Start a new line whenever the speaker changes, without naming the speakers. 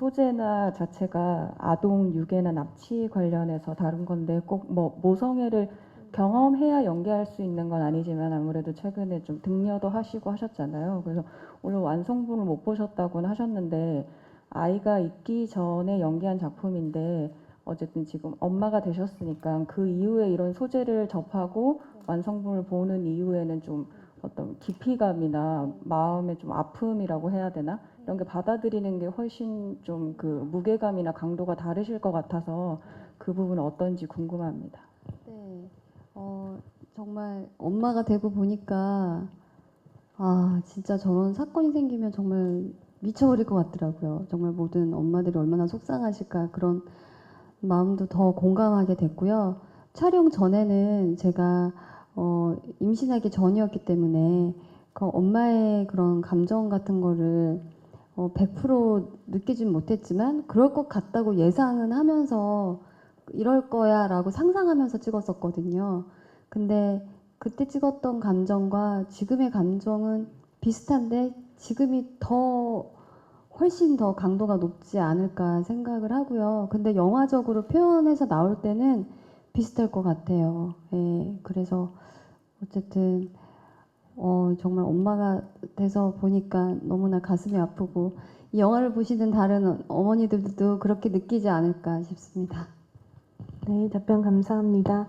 소재나 자체가 아동 유괴나 납치 관련해서 다룬 건데 꼭 뭐 모성애를 경험해야 연기할 수 있는 건 아니지만 아무래도 최근에 좀 등려도 하시고 하셨잖아요. 그래서 오늘 완성본을 못 보셨다고는 하셨는데 아이가 있기 전에 연기한 작품인데 어쨌든 지금 엄마가 되셨으니까 그 이후에 이런 소재를 접하고 완성본을 보는 이후에는 좀 어떤 깊이감이나 마음의 좀 아픔이라고 해야 되나 이런 게 받아들이는 게 훨씬 좀 그 무게감이나 강도가 다르실 것 같아서 그 부분은 어떤지 궁금합니다.
네, 어, 정말 엄마가 되고 보니까 아 진짜 저런 사건이 생기면 정말 미쳐버릴 것 같더라고요. 정말 모든 엄마들이 얼마나 속상하실까 그런 마음도 더 공감하게 됐고요. 촬영 전에는 제가 어, 임신하기 전이었기 때문에 그 엄마의 그런 감정 같은 거를 어, 100% 느끼진 못했지만 그럴 것 같다고 예상은 하면서 이럴 거야 라고 상상하면서 찍었었거든요. 근데 그때 찍었던 감정과 지금의 감정은 비슷한데 지금이 더 훨씬 더 강도가 높지 않을까 생각을 하고요. 근데 영화적으로 표현해서 나올 때는 비슷할 것 같아요. 예, 그래서 어쨌든 어, 정말 엄마가 돼서 보니까 너무나 가슴이 아프고 이 영화를 보시는 다른 어머니들도 그렇게 느끼지 않을까 싶습니다.
네, 답변 감사합니다.